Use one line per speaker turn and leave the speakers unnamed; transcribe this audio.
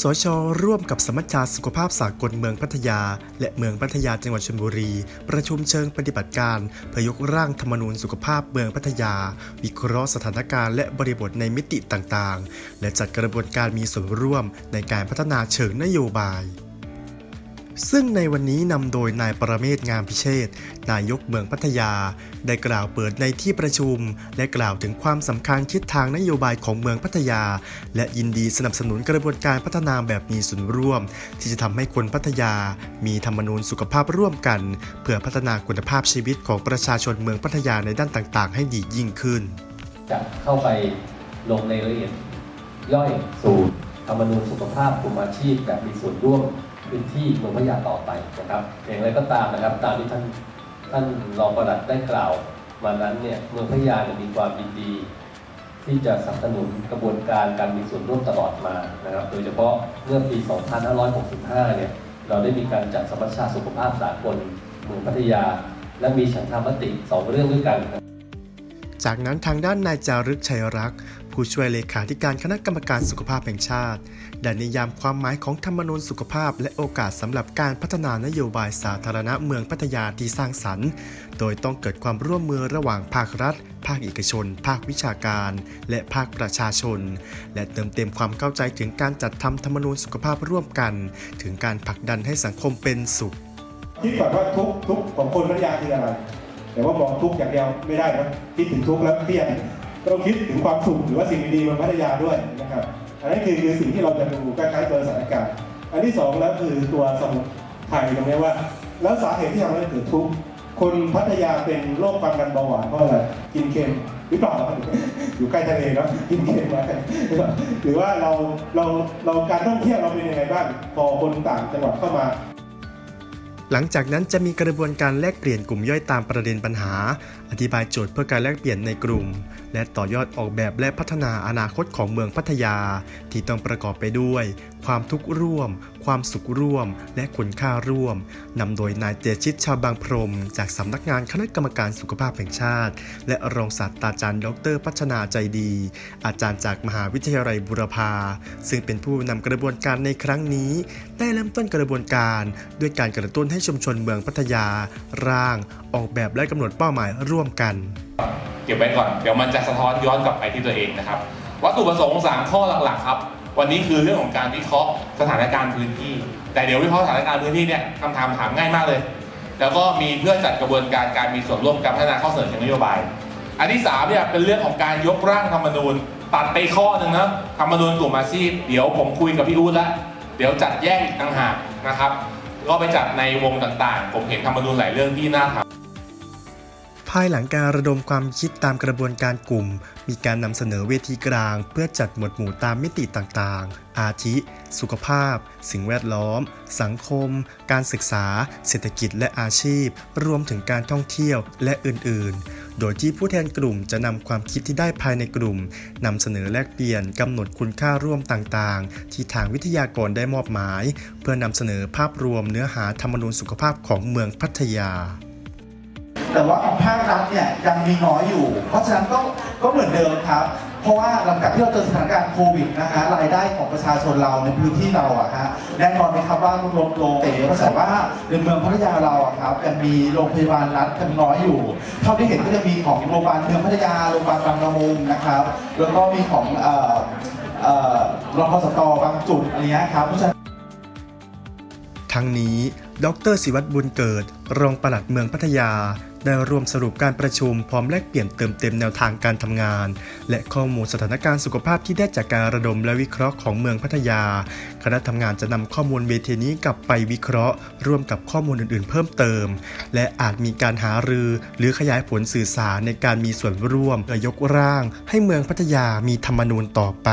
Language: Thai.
สช ร่วมกับสมัชชาสุขภาพสากลเมืองพัทยา และเมืองพัทยาจังหวัดชลบุรี ประชุมเชิงปฏิบัติการเพื่อยกร่างธรรมนูญสุขภาพเมืองพัทยา วิเคราะห์สถานการณ์และบริบทในมิติต่างๆ และจัดกระบวนการมีส่วนร่วมในการพัฒนาเชิงนโยบาย ซึ่งในวันนี้นำโดยนายประเมศงามพิเชษนายกเมืองพัทยา ได้กล่าวเปิดในที่ประชุม และกล่าวถึงความสำคัญทิศทางนโยบายของเมืองพัทยา และยินดีสนับสนุนกระบวนการพัฒนาแบบมีส่วนร่วม ที่จะทำให้คนพัทยา มีธรรมนูญสุขภาพร่วมกัน เพื่อพัฒนาคุณภาพชีวิตของประชาชนเมืองพัทยาในด้านต่างๆ ให้ดียิ่งขึ้น
จะเข้าไปลงในรายละเอียดย่อยสู่ธรรมนูญสุขภาพกลุ่มอาชีพแบบมีส่วนร่วม พื้นที่เมืองพัทยาต่อไปนะครับอย่างไรก็ตามนะครับ ตามที่ท่านท่านรองประหลัดได้กล่าวมานั้นเนี่ยเมืองพัทยาเนี่ยมีความยินดี ที่จะสนับสนุนกระบวนการการมีส่วนร่วมตลอดมานะครับ โดยเฉพาะเมื่อปี 2565 เนี่ยเราได้มีการจัดสมัชชาสุขภาพสากลเมืองพัทยา และมีฉันทามติสองเรื่องด้วยกัน
จากนั้นทางด้านนายจารึกชัยรักษ ผู้ช่วยเลขาธิการคณะกรรมการสุขภาพแห่งชาติได้นิยามความหมายของธรรมนูญสุขภาพ และโอกาสสำหรับการพัฒนานโยบายสาธารณะเมืองพัทยาที่สร้างสรรค์ โดยต้องเกิดความร่วมมือระหว่างภาครัฐ ภาคเอกชน ภาควิชาการ และภาคประชาชน และเติมเต็มความเข้าใจถึงการจัดทำธรรมนูญสุขภาพร่วมกัน ถึงการผลักดันให้สังคมเป็นสุข
คิดก่อนว่าทุกทุกข์ของคนพัทยาคืออะไรแต่ว่ามองทุกอย่างเดียวไม่ได้นะคิดถึงทุกแล้วเครียด ต้องคิดถึงความสุขหรือว่าสิ่งดีๆบนพัทยาด้วยนะครับอันนี้คือคือสิ่งที่เราจะดูคล้ายๆตัวสถานการณ์อันที่สองแล้วคือตัวสมุนไพรตรงนี้ว่า แล้วสาเหตุที่ทำให้เกิดทุกข์คนพัทยาเป็นโรคความดันเบาหวานเพราะอะไรกินเค็มหรือเปล่าอยู่ใกล้ทะเลเนาะกินเค็มมาหรือว่าเราเราเราการท่องเที่ยวเราเป็นยังไงบ้างพอคนต่างจังหวัดเข้ามา
หลังจากนั้นจะมีกระบวนการแลกเปลี่ยนกลุ่มย่อยตามประเด็นปัญหา อธิบายโจทย์เพื่อการแลกเปลี่ยนในกลุ่มและต่อยอดออกแบบและพัฒนาอนาคตของเมืองพัทยา ที่ต้องประกอบไปด้วย ความทุกข์ร่วม ความสุขร่วม และคุณค่าร่วมนำโดยนายเตชิตชาวบางพรม จากสำนักงานคณะกรรมการสุขภาพแห่งชาติ และรองศาสตราจารย์ดร พัฒนาใจดี อาจารย์จากมหาวิทยาลัยบุรพา ซึ่งเป็นผู้นำกระบวนการในครั้งนี้ ได้เริ่มต้นกระบวนการด้วยการกระตุ้นให้ชุมชนเมืองพัทยา ร่าง ออกแบบและกำหนดเป้าหมายร่วมกัน
ก็บไว้ก่อน เดี๋ยวมันจะสะท้อนย้อนกลับไปที่ตัวเองนะครับ วัตถุประสงค์สามข้อหลักๆครับ วันนี้คือเรื่องของการวิเคราะห์สถานการณ์พื้นที่ แต่เดี๋ยววิเคราะห์สถานการณ์พื้นที่เนี่ยคำถามถามง่ายมากเลย แล้วก็มีเพื่อจัดกระบวนการการมีส่วนร่วมการพัฒนาข้อเสนอเชิงนโยบาย อันที่สามเนี่ยเป็นเรื่องของการยกร่างธรรมนูญ ตัดไปข้อหนึ่งนะธรรมนูญกลุ่มอาชีพ เดี๋ยวผมคุยกับพี่อู๊ดล้วเดี๋ยวจัดแยกอีกต่างหากนะครับ ก็ไปจัดในวงต่างๆ ผมเห็นธรรมนูญหลายเรื่องที่น่าทำ
ภายหลังการระดมความคิดตามกระบวนการกลุ่ม มีการนำเสนอเวทีกลาง เพื่อจัดหมวดหมู่ตามมิติต่างๆ อาทิ สุขภาพ สิ่งแวดล้อม สังคม การศึกษา เศรษฐกิจและอาชีพ รวมถึงการท่องเที่ยวและอื่นๆ โดยที่ผู้แทนกลุ่มจะนำความคิดที่ได้ภายในกลุ่มนำเสนอแลกเปลี่ยนกำหนดคุณค่าร่วมต่างๆ ที่ทางวิทยากรได้มอบหมาย เพื่อนำเสนอภาพรวมเนื้อหาธรรมนูญสุขภาพของเมืองพัทยา
แต่ว่าของภาครัฐเนี่ยยังมีน้อยอยู่ เพราะฉะนั้นก็ก็เหมือนเดิมครับ เพราะว่าหลังจากที่เราเจอสถานการณ์โควิดนะฮะรายได้ของประชาชนเราในพื้นที่เราอะฮะแน่นอนไหมครับว่าลดลงแต่ก็แต่ว่าในเมืองพัทยาเราอะครับยังมีโรงพยาบาลรัฐยังน้อยอยู่ เท่าที่เห็นก็จะมีของโรงพยาบาลเมืองพัทยาโรงพยาบาลบางละมุงนะครับแล้วก็มีของเอ่อเอ่อรพสตบางจุดอะไรเงี้ยครับเพราะฉะนั้น
ทั้งนี้ ดรศิวัตรบุญเกิด รองปลัดเมืองพัทยา ได้รวมสรุปการประชุมพร้อมแลกเปลี่ยนเติมเต็มแนวทางการทำงาน และข้อมูลสถานการณ์สุขภาพที่ได้จากการระดมและวิเคราะห์ของเมืองพัทยา คณะทำงานจะนำข้อมูลเวทีนี้กลับไปวิเคราะห์ ร่วมกับข้อมูลอื่น ๆ เพิ่มเติม และอาจมีการหารือ หรือขยายผลสื่อสารในการมีส่วนร่วมเพื่อยกร่าง ให้เมืองพัทยามีธรรมนูญต่อไป